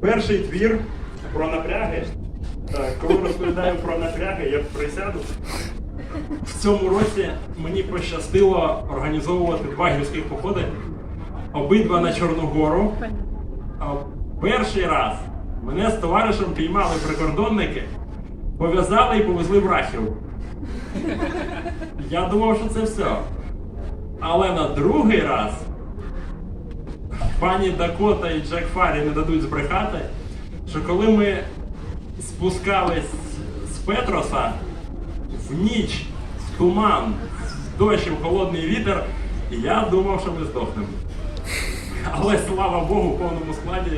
Перший твір про напряги. Так, коли розповідаю про напряги, я присяду. В цьому році мені пощастило організовувати два гірських походи. Обидва на Чорну Гору. Перший раз мене з товаришем піймали прикордонники, пов'язали і повезли в Рахів. Я думав, що це все. Але на другий раз пані Дакота і Джек Фарі не дадуть збрехати, що коли ми спускались з Петроса в ніч, в туман, в дощ, в холодний вітер, я думав, що ми здохнемо. Але слава Богу, в повному складі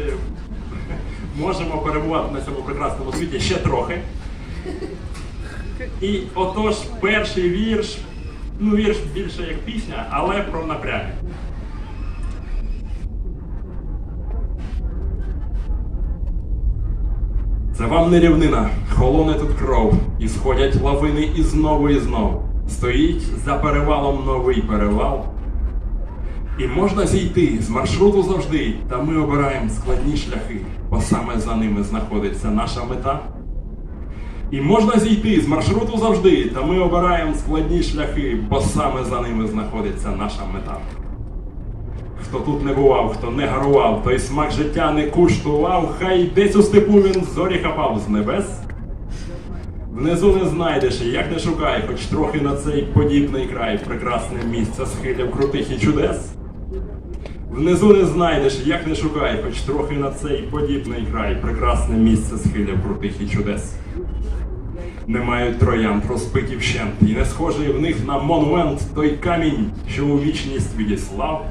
можемо перебувати на цьому прекрасному світі ще трохи. І отож, перший вірш, ну вірш більше як пісня, але про напряги. Це вам не рівнина, холоне тут кров, і сходять лавини і знову і знову. Стоїть за перевалом новий перевал. І можна зійти з маршруту завжди, та ми обираємо складні шляхи, бо саме за ними знаходиться наша мета. І можна зійти з маршруту завжди, та ми обираємо складні шляхи, бо саме за ними знаходиться наша мета. Хто тут не бував, хто не гарував, той смак життя не куштував, хай десь у степу він зорі хапав з небес. Внизу не знайдеш, як не шукай, хоч трохи на цей подібний край, прекрасне місце схилів крутих і чудес. Внизу не знайдеш, як не шукай, хоч трохи на цей подібний край, прекрасне місце схилів крутих і чудес. Не мають троянд розбиті вщент, і не схожий в них на монумент той камінь, що у вічність відіслав.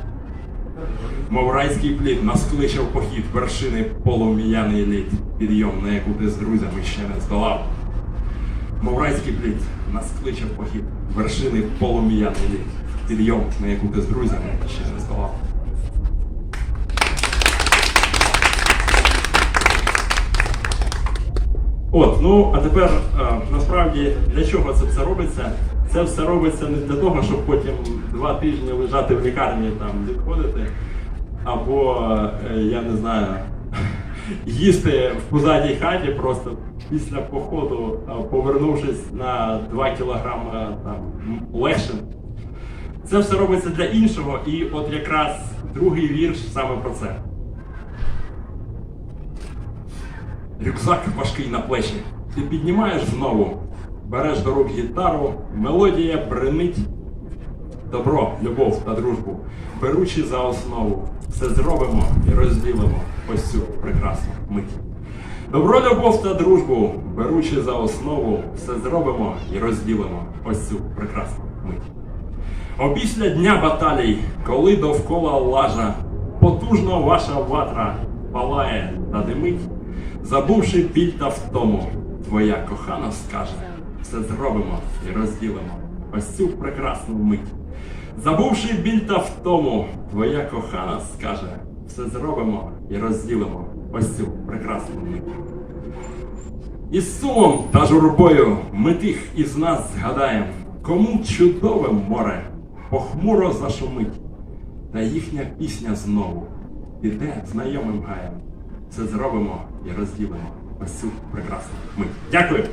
Мов райський плід нас кличе в похід вершини полум'яний лід, підйом, на яку ти з друзями ще не здолав. Мов райський плід нас кличе в похід вершини полум'яний лід, підйом, на яку ти з друзями ще не здолав. От, ну а тепер е, насправді для чого це все робиться? Це все робиться не для того, щоб потім два тижні лежати в лікарні там відходити, або е, я не знаю, їсти в пузатій хаті просто після походу, е, повернувшись на 2 кілограми там легше. Це все робиться для іншого, і от якраз другий вірш саме про це. Рюкзак важкий на плечі. Ти піднімаєш знову, береш до рук гітару, мелодія бренить. Добро, любов та дружбу, беручи за основу, все зробимо і розділимо ось цю прекрасну мить. Добро, любов та дружбу, беручи за основу, все зробимо і розділимо ось цю прекрасну мить. Опісля дня баталій, коли довкола лажа, потужно ваша ватра палає та димить, забувши біль та втому, твоя кохана скаже, все зробимо і розділимо ось цю прекрасну мить. Забувши біль та втому, твоя кохана скаже, все зробимо і розділимо ось цю прекрасну мить. Із сумом та журбою ми тих із нас згадаєм, кому чудове море похмуро зашумить, та їхня пісня знову піде знайомим гаєм. Це зробимо і розділимо ось цю прекрасну мить. Дякую!